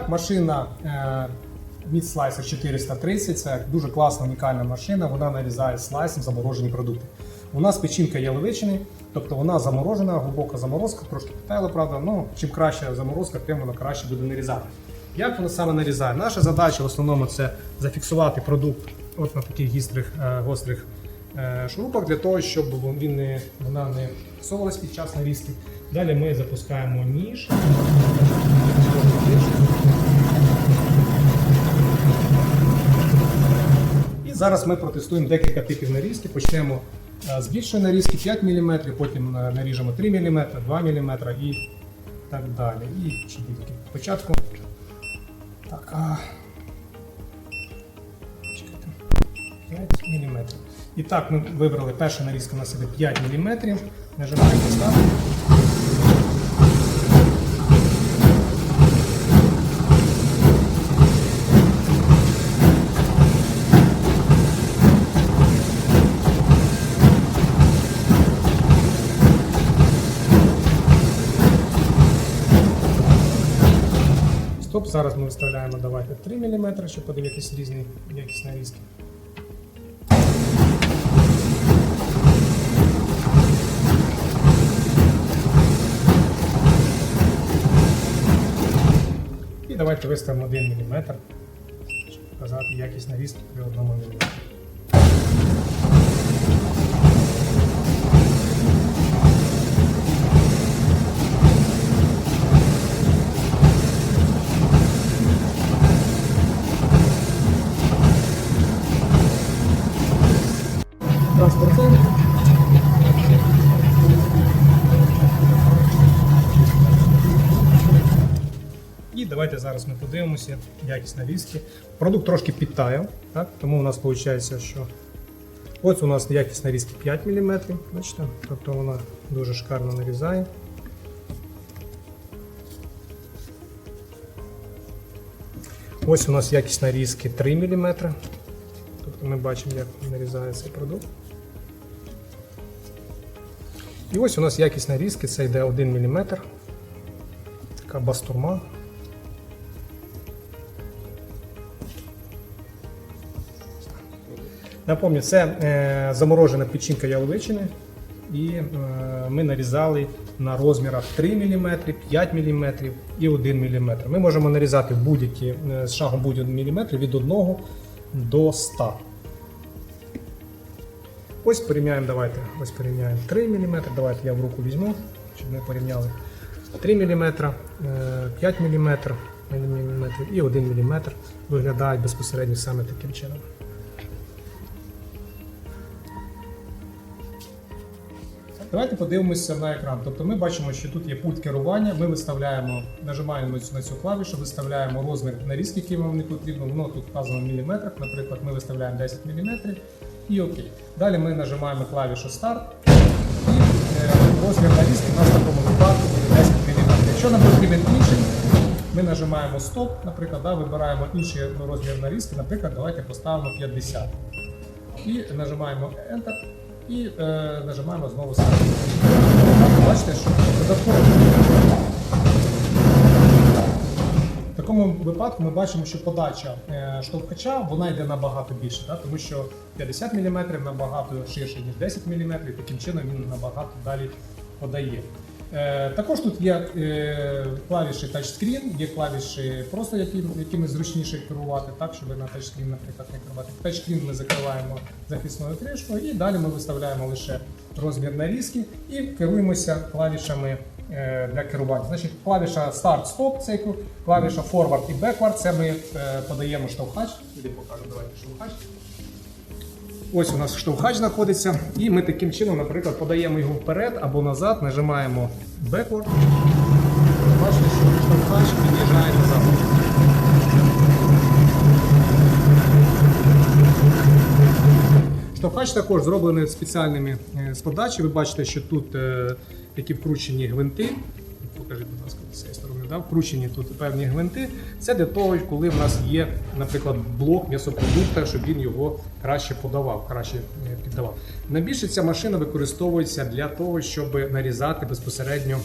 так, машина е, від Slicer 430 це дуже класна унікальна машина. Вона нарізає слайсом заморожені продукти. У нас печінка яловичини, тобто вона заморожена, глибока заморозка, трошки питайло, правда. Ну чим краща заморозка, тим вона краще буде нарізати. Як вона саме нарізає? Наша задача в основному це зафіксувати продукт от на таких гістрих, е, гострих е, шурупах для того, щоб він не, вона не всовувалась під час нарізки. Далі ми запускаємо ніж. Зараз ми протестуємо декілька типів нарізки. Почнемо е, з більшої нарізки 5 мм, потім е, наріжемо 3 мм, 2 мм і так далі. І ще тільки спочатку. Так, а... Чекайте. 5 мм. І так, ми вибрали перша нарізка у нас іде 5 мм. Нажимаємо старт. Зараз ми виставляємо давайте 3 мм, щоб подивитися різні якісні різки. І давайте виставимо 1 мм, щоб показати якість нарізки при 1 мм. Давайте зараз ми подивимося якість нарізки. Продукт трошки підтаяв, так? тому у нас виходить, що ось у нас якість нарізки 5 мм, бачите? тобто вона дуже шикарно нарізає. Ось у нас якість нарізки 3 мм. Тобто ми бачимо, як нарізає цей продукт. І ось у нас якість нарізки, це йде 1 мм. Така бастурма. Напомню, це е, заморожена печінка яловичини. І е, ми нарізали на розмірах 3 мм, 5 мм і 1 мм. Ми можемо нарізати будь-які е, з шагом будь-1 мм від 1 до 100. Ось порівняємо, давайте. Ось порівняємо 3 мм. Давайте я в руку візьму, щоб ми порівняли 3 мм, 5 мм, і 1 мм виглядають безпосередньо саме таким чином. Давайте подивимося на екран. Тобто ми бачимо, що тут є пульт керування. Ми виставляємо, нажимаємо на цю клавішу, виставляємо розмір нарізки, який вам не потрібно. Воно тут вказано в міліметрах. Наприклад, ми виставляємо 10 мм і ОК. Далі ми нажимаємо клавішу Старт і е, розмір нарізки у нас в такому випадку буде 10 мм. Якщо нам потрібен інший, ми нажимаємо Стоп, наприклад, да, вибираємо інший розмір нарізки, наприклад, давайте поставимо 50. І нажимаємо Enter і е, нажимаємо знову старт. Бачите, що додатково. В такому випадку ми бачимо, що подача е, штовхача вона йде набагато більше, да? тому що 50 мм набагато ширше, ніж 10 мм, і таким чином він набагато далі подає. Е, також тут є е, клавіші тачскрін, є клавіші, просто якими зручніше керувати, так, щоб на тачскрін, наприклад, не керувати. Тачскрін ми закриваємо захисною кришкою і далі ми виставляємо лише розмір нарізки і керуємося клавішами е, для керування. Значить, клавіша Start-Stop, це клавіша Forward і Backward, це ми подаємо штовхач. Іди покажу, давайте штовхач. Ось у нас штовхач знаходиться, і ми таким чином, наприклад, подаємо його вперед або назад, нажимаємо backward. Бачите, що штовхач під'їжджає назад. Штовхач також зроблений спеціальними е, з подачі. Ви бачите, що тут е, такі вкручені гвинти. Покажіть, будь ласка, з цієї да? вкручені тут певні гвинти. Це для того, коли в нас є, наприклад, блок м'ясопродукта, щоб він його краще подавав, краще е, піддавав. Найбільше ця машина використовується для того, щоб нарізати безпосередньо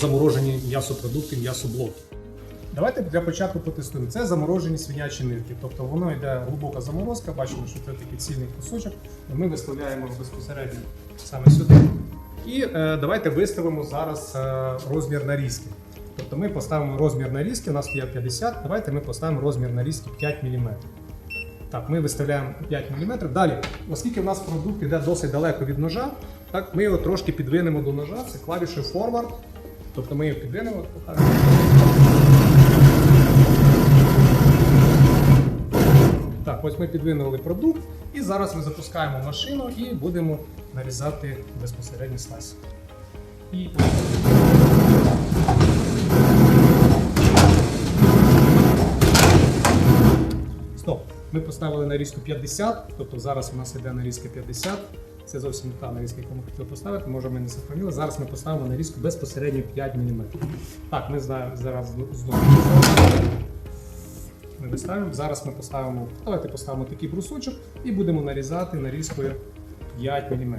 заморожені м'ясопродукти, м'ясоблоки. Давайте для початку потестуємо. Це заморожені свинячі нирки. Тобто воно йде глибока заморозка, бачимо, що це такий цільний кусочок. Ми виставляємо безпосередньо саме сюди. І е, давайте виставимо зараз е, розмір нарізки. Тобто ми поставимо розмір нарізки, у нас є 50, давайте ми поставимо розмір нарізки 5 мм. Так, ми виставляємо 5 мм. Далі, оскільки в нас продукт йде досить далеко від ножа, так, ми його трошки підвинемо до ножа, це клавішою forward. Тобто ми його підвинемо. Так, ось ми підвинули продукт, і зараз ми запускаємо машину і будемо нарізати безпосередньо слайс. І Стоп. Ми поставили нарізку 50, тобто зараз у нас йде нарізка 50. Це зовсім не та нарізка, яку ми хотіли поставити. Може, ми не сохранили. Зараз ми поставимо нарізку безпосередньо 5 мм. Так, ми зараз знову. Ми виставимо. Зараз ми поставимо. Давайте поставимо такий брусочок і будемо нарізати нарізкою 5 мм.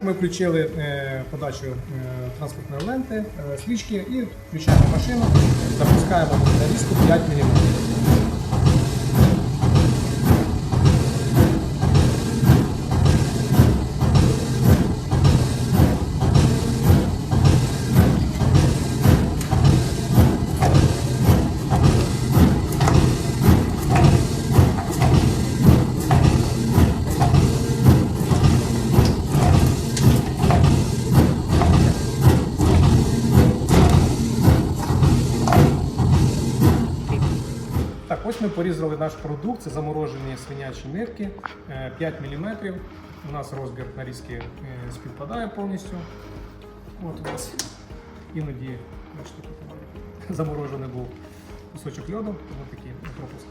Ми включили е, подачу е, транспортної ленти, е, стрічки і включаємо машину, запускаємо нарізку 5 мм. Так, ось ми порізали наш продукт, це заморожені свинячі нирки, е, 5 мм. У нас розбір нарізки різки співпадає повністю. От у нас іноді бачите, заморожений був кусочок льоду, тому такий пропуск.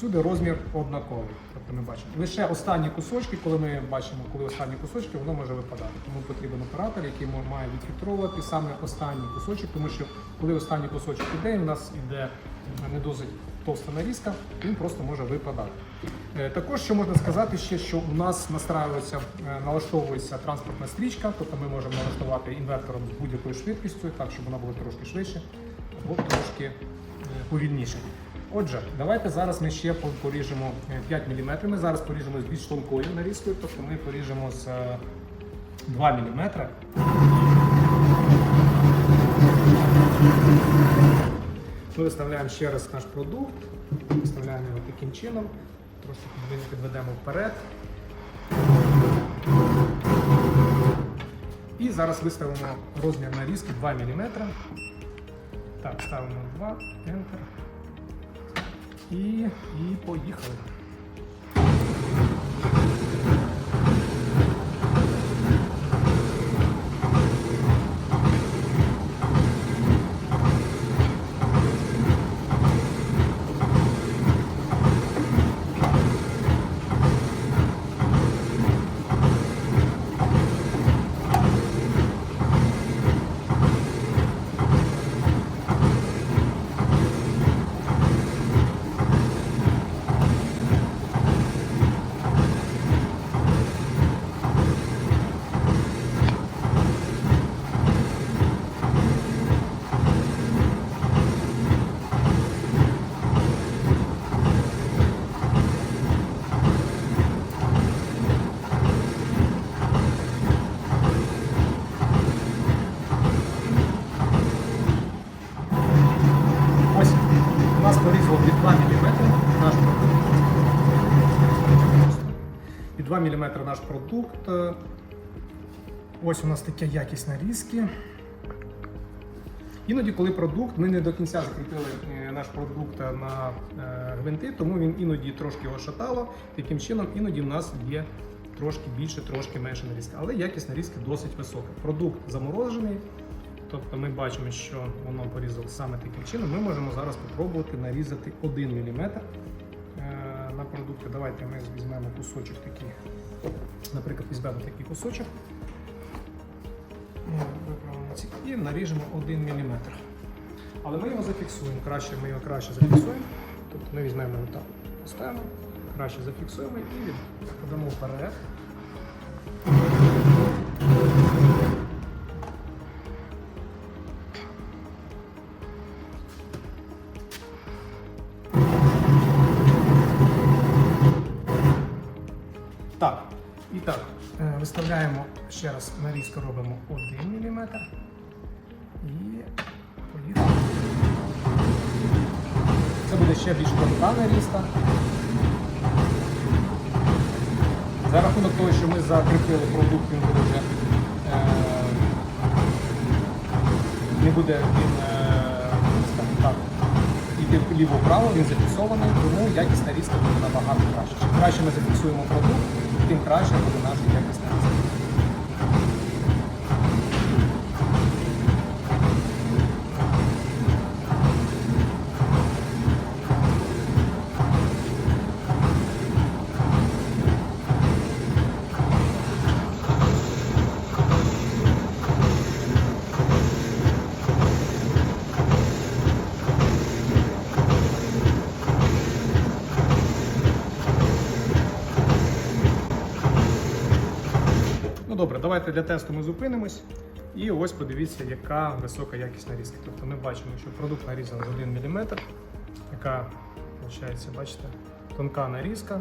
Всюди розмір однаковий. Тобто ми бачимо. Лише останні кусочки, коли ми бачимо, коли останні кусочки, воно може випадати. Тому потрібен оператор, який має відфільтровувати саме останній кусочок, тому що коли останній кусочок іде, в нас іде не досить товста нарізка, він просто може випадати. Е, Також що можна сказати ще, що у нас настраюється, е, налаштовується транспортна стрічка, тобто ми можемо налаштувати інвертором з будь-якою швидкістю, так щоб вона була трошки швидше або трошки е, повільніше. Отже, давайте зараз ми ще поріжемо е, 5 мм. Ми зараз поріжемо з більш тонкою нарізкою, тобто ми поріжемо з е, 2 мм. Ми виставляємо ще раз наш продукт, виставляємо його таким чином, трошки підведемо вперед. І зараз виставимо розмір нарізки 2 мм. Так, ставимо 2, Enter. І, і поїхали. Ось 2 мм наш продукт. Ось у нас таке якість нарізки. Іноді, коли продукт, ми не до кінця закріпили е, наш продукт на е, гвинти, тому він іноді трошки його шатало. Таким чином, іноді в нас є трошки більше, трошки менше нарізка. Але якість нарізки досить висока. Продукт заморожений, тобто ми бачимо, що воно порізало саме таким чином. Ми можемо зараз спробувати нарізати 1 мм продукти. Давайте ми візьмемо кусочок такий. Наприклад, візьмемо такий кусочок. І наріжемо 1 мм. Але ми його зафіксуємо. Краще ми його краще зафіксуємо. Тобто ми візьмемо його так, поставимо, краще зафіксуємо і подамо вперед. Виставляємо ще раз нарізку робимо 1 мм. І поїхали. Це буде ще більш тонка нарізка. За рахунок того, що ми закріпили продукт, він буде вже е, не буде він, е, іти вліво-вправо, він зафіксований, тому якість нарізки буде набагато краще. Чим краще ми зафіксуємо продукт, тим краще буде наша якість добре, давайте для тесту ми зупинимось. І ось подивіться, яка висока якість нарізки. Тобто ми бачимо, що продукт нарізаний з 1 мм, яка, виходить, бачите, тонка нарізка.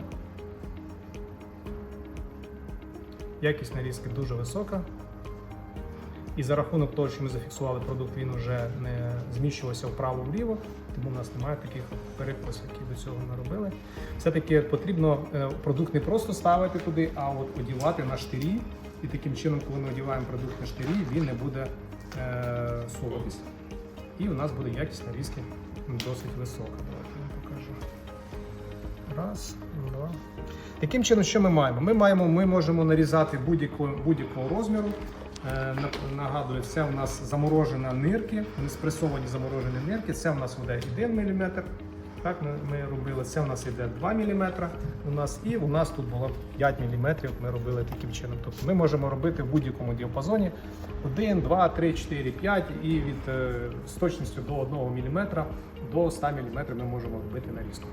Якість нарізки дуже висока. І за рахунок того, що ми зафіксували продукт, він вже не зміщувався вправо-вліво, тому у нас немає таких перекосів, які до цього ми робили. Все-таки потрібно е, продукт не просто ставити туди, а от одівати на штирі. І таким чином, коли ми одіваємо продукт на штирі, він не буде е, суватись. І у нас буде якість нарізки досить висока. Давайте я вам покажу. Раз, два. Таким чином, що ми маємо? Ми маємо, ми можемо нарізати будь-якого будь-якого розміру. Е, Нагадую, це у нас заморожена нирки, не спресовані заморожені нирки. Це у нас буде 1 мм. Так, ми, робили. Це у нас йде 2 мм. У нас і у нас тут було 5 мм. Ми робили таким чином. Тобто ми можемо робити в будь-якому діапазоні 1, 2, 3, 4, 5 і від е, з точністю до 1 мм до 100 мм ми можемо робити нарізку.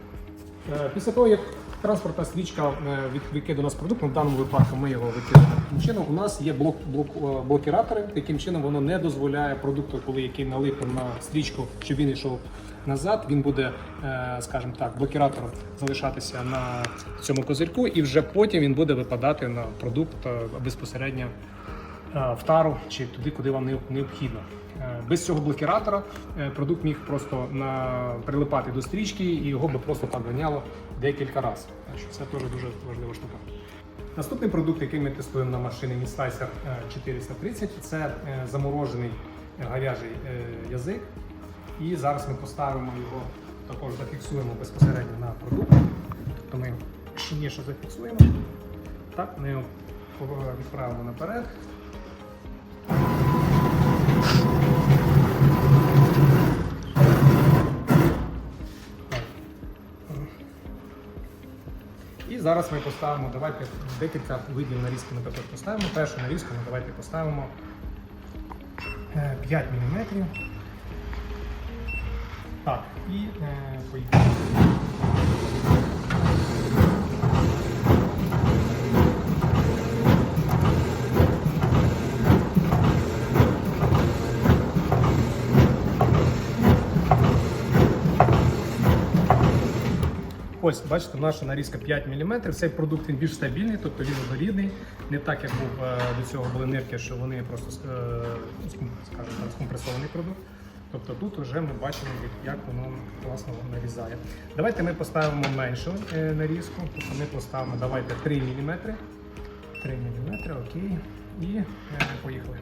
Е, Після того, як транспортна стрічка е, викидає у нас продукт, в даному випадку ми його викидаємо таким чином. У нас є блок, блок, блокіратори, таким чином воно не дозволяє продукту, коли який налип на стрічку, щоб він йшов назад. Він буде, е, скажімо так, блокіратором залишатися на цьому козирьку, і вже потім він буде випадати на продукт е, безпосередньо е, в тару чи туди, куди вам необхідно. Без цього блокіратора продукт міг просто на, прилипати до стрічки і його би просто так декілька разів. Так що це теж дуже важлива штука. Наступний продукт, який ми тестуємо на машині Misticer 430, це заморожений е, язик. І зараз ми поставимо його, також зафіксуємо безпосередньо на продукт. Тобто ми щільніше зафіксуємо. Так, ми його відправимо наперед. І зараз ми поставимо, давайте декілька видів нарізки ми також поставимо. Першу нарізку ми давайте поставимо е, 5 мм. Так, і е, поїхали. Ось, бачите, наша нарізка 5 мм. Цей продукт він більш стабільний, тобто він однорідний. Не так, як був е, до цього були нирки, що вони просто е, скажімо так, скомпресований продукт. Тобто тут вже ми бачимо, як- воно класно нарізає. Давайте ми поставимо меншу е, нарізку. Тобто ми поставимо давайте 3 мм. 3 мм, окей. І е, поїхали.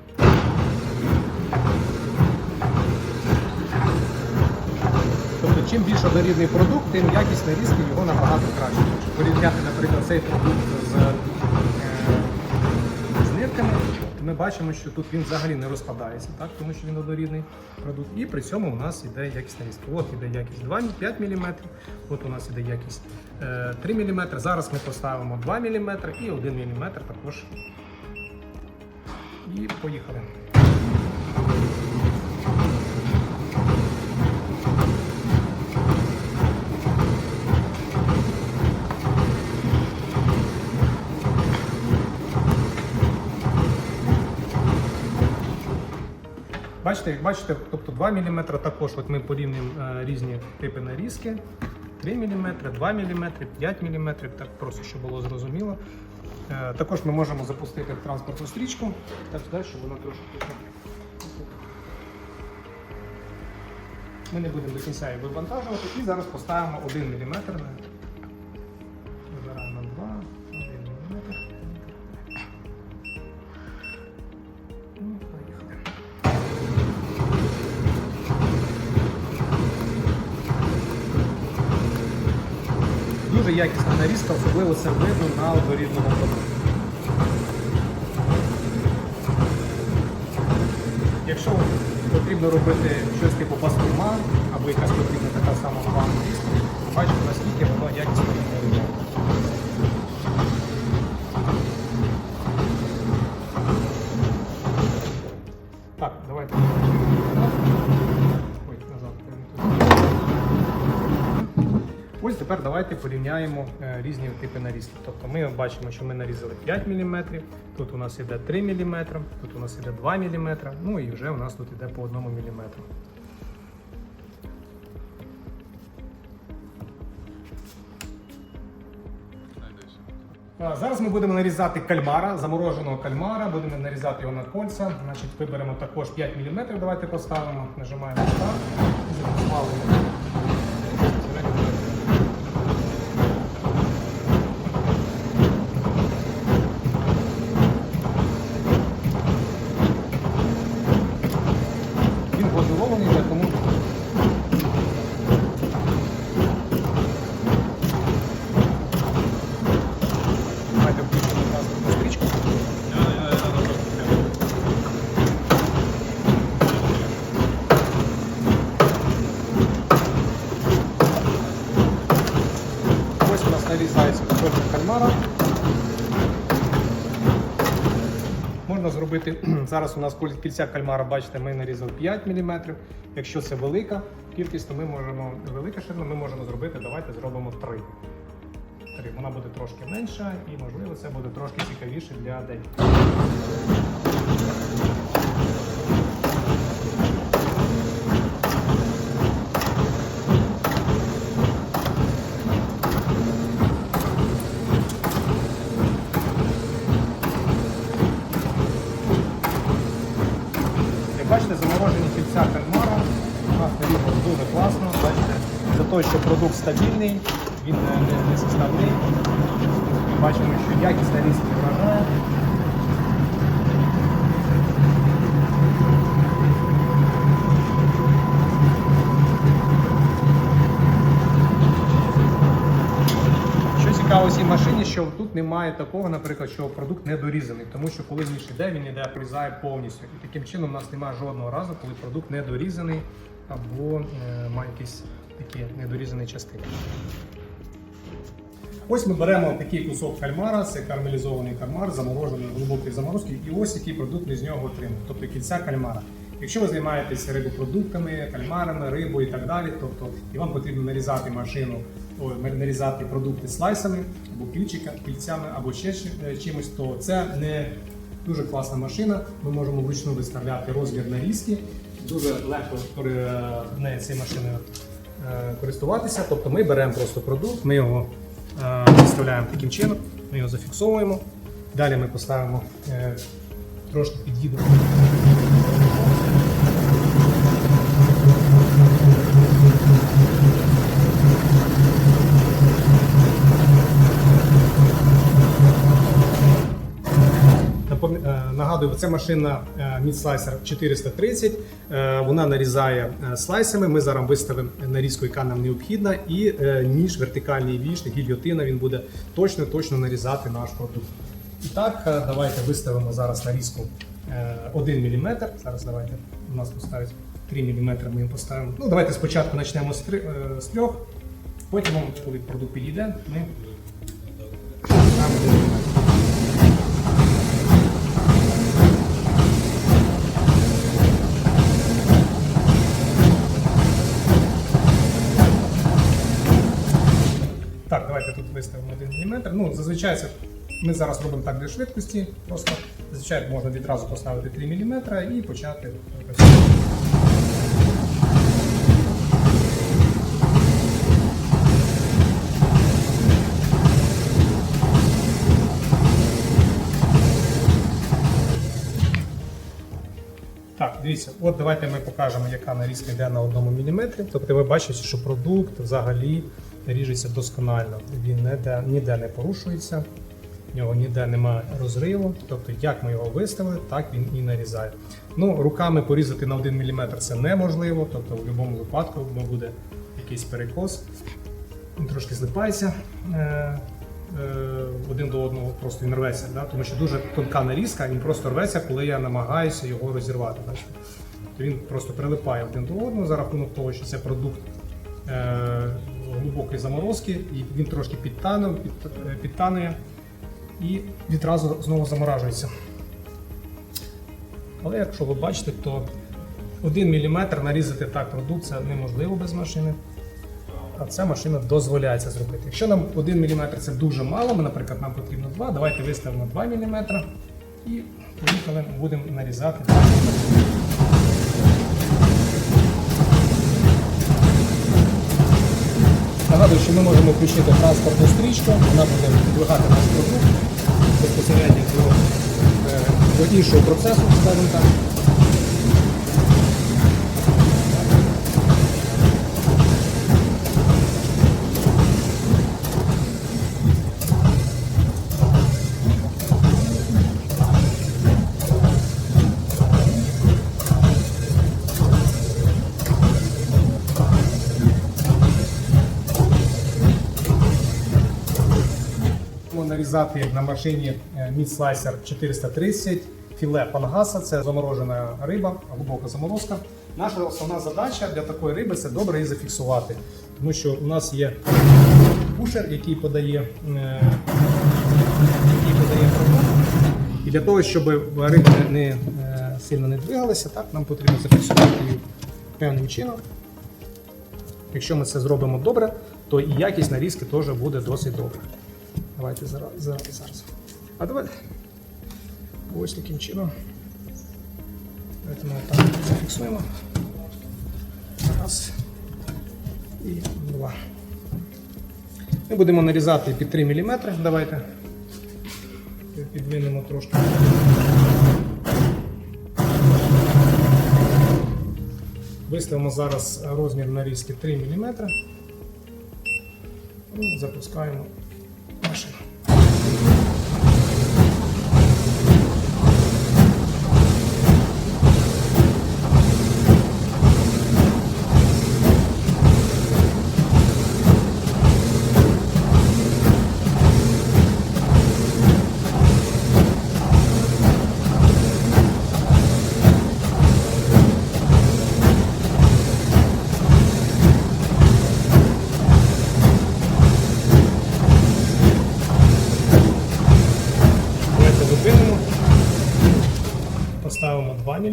Тобто, чим більш однорідний продукт, тим якість нарізки його набагато краще. Порівняти, наприклад, цей продукт з ми бачимо, що тут він взагалі не розпадається, так? тому що він однорідний продукт. І при цьому у нас іде якісна різка. От іде якість 2, 5 мм, от у нас іде якість е, 3 мм. Зараз ми поставимо 2 мм і 1 мм також. І поїхали. Бачите, як бачите, тобто 2 мм також от ми порівнюємо е, різні типи нарізки. 3 мм, 2 мм, 5 мм, так просто щоб було зрозуміло. Е, Також ми можемо запустити транспортну стрічку, так сюди, щоб вона трошки. Ми не будемо до кінця її вивантажувати і зараз поставимо 1 мм. Якісна нарізка, особливо це видно на однорідному продукті. Якщо потрібно робити щось типу пастурма або якась потрібна така сама плана бачите, наскільки воно якісно тепер давайте порівняємо е, різні типи нарізки. Тобто ми бачимо, що ми нарізали 5 мм, тут у нас іде 3 мм, тут у нас іде 2 мм, ну і вже у нас тут іде по 1 мм. Зараз ми будемо нарізати кальмара, замороженого кальмара, будемо нарізати його на кольця. Значить, виберемо також 5 мм, давайте поставимо, нажимаємо старт і нарізається кусочок кальмара. Можна зробити зараз. У нас кільця кальмара, бачите, ми нарізали 5 мм. Якщо це велика кількість, то ми можемо велика ширина, ми можемо зробити. Давайте зробимо 3. 3. Вона буде трошки менша і, можливо, це буде трошки цікавіше для деяких. Як бачите, заморожені кільця кальмара у нас нарізано дуже класно. Бачите, за те, що продукт стабільний, він не, не, составний. Бачимо, що якість нарізки вражає. Що цікаво цій машині, що тут немає такого, наприклад, що продукт не дорізаний, тому що коли ніж іде, він іде прорізає повністю. І таким чином у нас немає жодного разу, коли продукт не дорізаний або е, має якісь такі недорізані частини. Ось ми беремо такий кусок кальмара, це кармелізований кальмар, заморожений глибокої заморозки, і ось який продукт ми з нього отримали, тобто кільця кальмара. Якщо ви займаєтеся рибопродуктами, кальмарами, рибою і так далі, тобто і вам потрібно нарізати машину, ой, нарізати продукти слайсами або кільцями, або ще е, чимось, то це не дуже класна машина. Ми можемо вручну виставляти розмір нарізки. Дуже легко е, нею цією машиною користуватися. Тобто ми беремо просто продукт, ми його е, виставляємо таким чином, ми його зафіксовуємо. Далі ми поставимо е, трошки під'їдемо. Напом- е, Нагадую, це машина е, Midslicer 430. Е, Вона нарізає е, слайсами. Ми зараз виставимо нарізку, яка нам необхідна, і ніж, вертикальний віж, гільйотина, він буде точно точно нарізати наш продукт. І так, давайте виставимо зараз нарізку е, 1 мм. Зараз давайте у нас поставить 3 мм. Ми їм поставимо. Ну, давайте спочатку почнемо з, три, е, з трьох. Потім, коли продукт підійде, ми мм. Ну, Зазвичай це ми зараз робимо так для швидкості. Просто Зазвичай можна відразу поставити 3 мм і почати дивіться, от давайте ми покажемо, яка нарізка йде на одному міліметрі. Тобто ви бачите, що продукт взагалі ріжеться досконально. Він ніде, ніде не порушується, в нього ніде немає розриву. Тобто, як ми його виставили, так він і нарізає. Ну, руками порізати на 1 мм це неможливо, тобто в будь-якому випадку буде якийсь перекос. Він трошки злипається. Е, е, один до одного просто він рветься, да? тому що дуже тонка нарізка, він просто рветься, коли я намагаюся його розірвати. Бачите? Він просто прилипає один до одного за рахунок того, що це продукт е, глибокої заморозки, і він трошки підтанув, під, е, підтанує і відразу знову заморажується. Але якщо ви бачите, то 1 мм нарізати так продукт це неможливо без машини. А ця машина дозволяє це зробити. Якщо нам 1 мм це дуже мало, ми, наприклад, нам потрібно 2, давайте виставимо 2 мм і поїхали, будемо нарізати. Нагадую, що ми можемо включити транспортну стрічку, вона буде відвигати наш продукт безпосередньо до, е, до іншого процесу, скажімо так. Будемо нарізати на машині Meat Slicer 430 філе пангаса, це заморожена риба, глибока заморозка. Наша основна задача для такої риби це добре її зафіксувати. Тому що у нас є пушер, який подає, е, який подає продукт. І для того, щоб риба не е, сильно не двигалася, так, нам потрібно зафіксувати її певним чином. Якщо ми це зробимо добре, то і якість нарізки теж буде досить добра. Давайте зараз. зараз, зараз. А давайте ось таким чином. Давайте ми так зафіксуємо. Раз. І два. Ми будемо нарізати під 3 мм. Давайте. Підвинемо трошки. Виставимо зараз розмір нарізки 3 мм. І запускаємо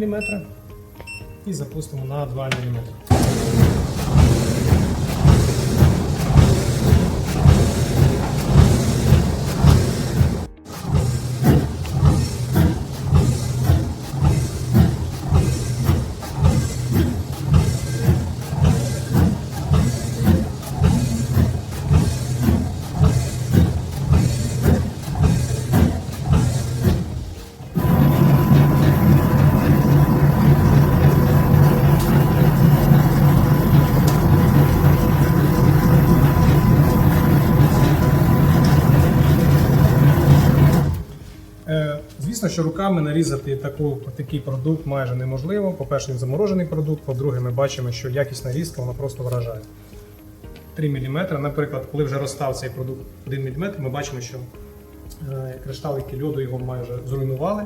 мм і запустимо на 2 мм. Що руками нарізати таку, такий продукт майже неможливо. По-перше, він заморожений продукт, по-друге, ми бачимо, що якість різка вона просто вражає. 3 мм, наприклад, коли вже розстав цей продукт 1 мм, ми бачимо, що е, кришталики льоду його майже зруйнували.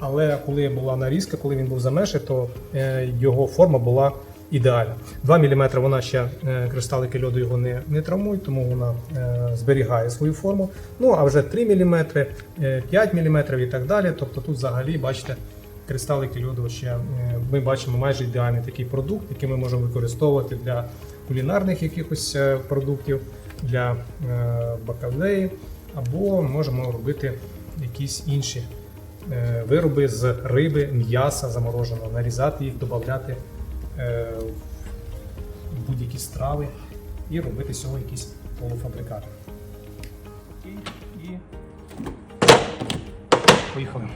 Але коли була нарізка, коли він був замеший, то е, його форма була ідеальна. 2 мм вона ще е, кришталики льоду його не, не травмують, тому вона е, зберігає свою форму. Ну а вже 3 мм, е, 5 мм і так далі. Тобто тут взагалі, бачите, кристалики льоду ще е, ми бачимо майже ідеальний такий продукт, який ми можемо використовувати для кулінарних якихось продуктів, для бакалеї, або можемо робити якісь інші вироби з риби, м'яса замороженого, нарізати їх, додати будь-які страви і робити з цього якісь полуфабрикати. І, і... Поїхали.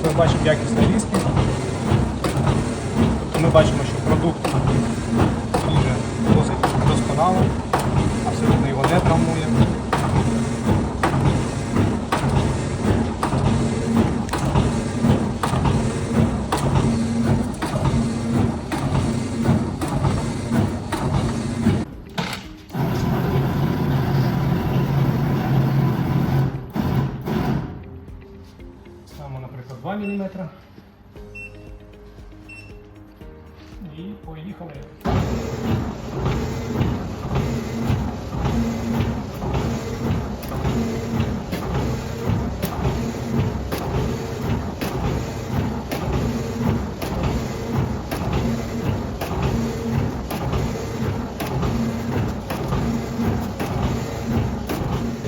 Ми бачимо якісні різки. Ми бачимо, що продукт дуже досить досконалий, абсолютно його не травмує. Мм. І поїхали.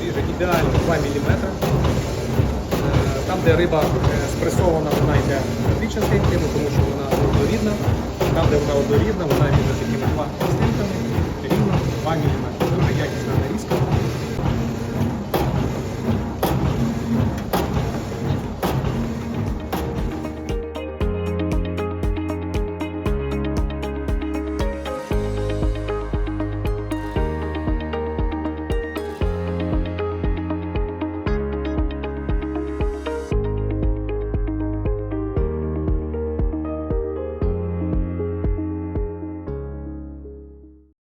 Ріже ідеально 2 мм. Де риба е, спресована, вона йде двічинками, тому що вона однорідна. Там, де вона однорідна, вона ріже такими два пластинками, рівно 2 мм.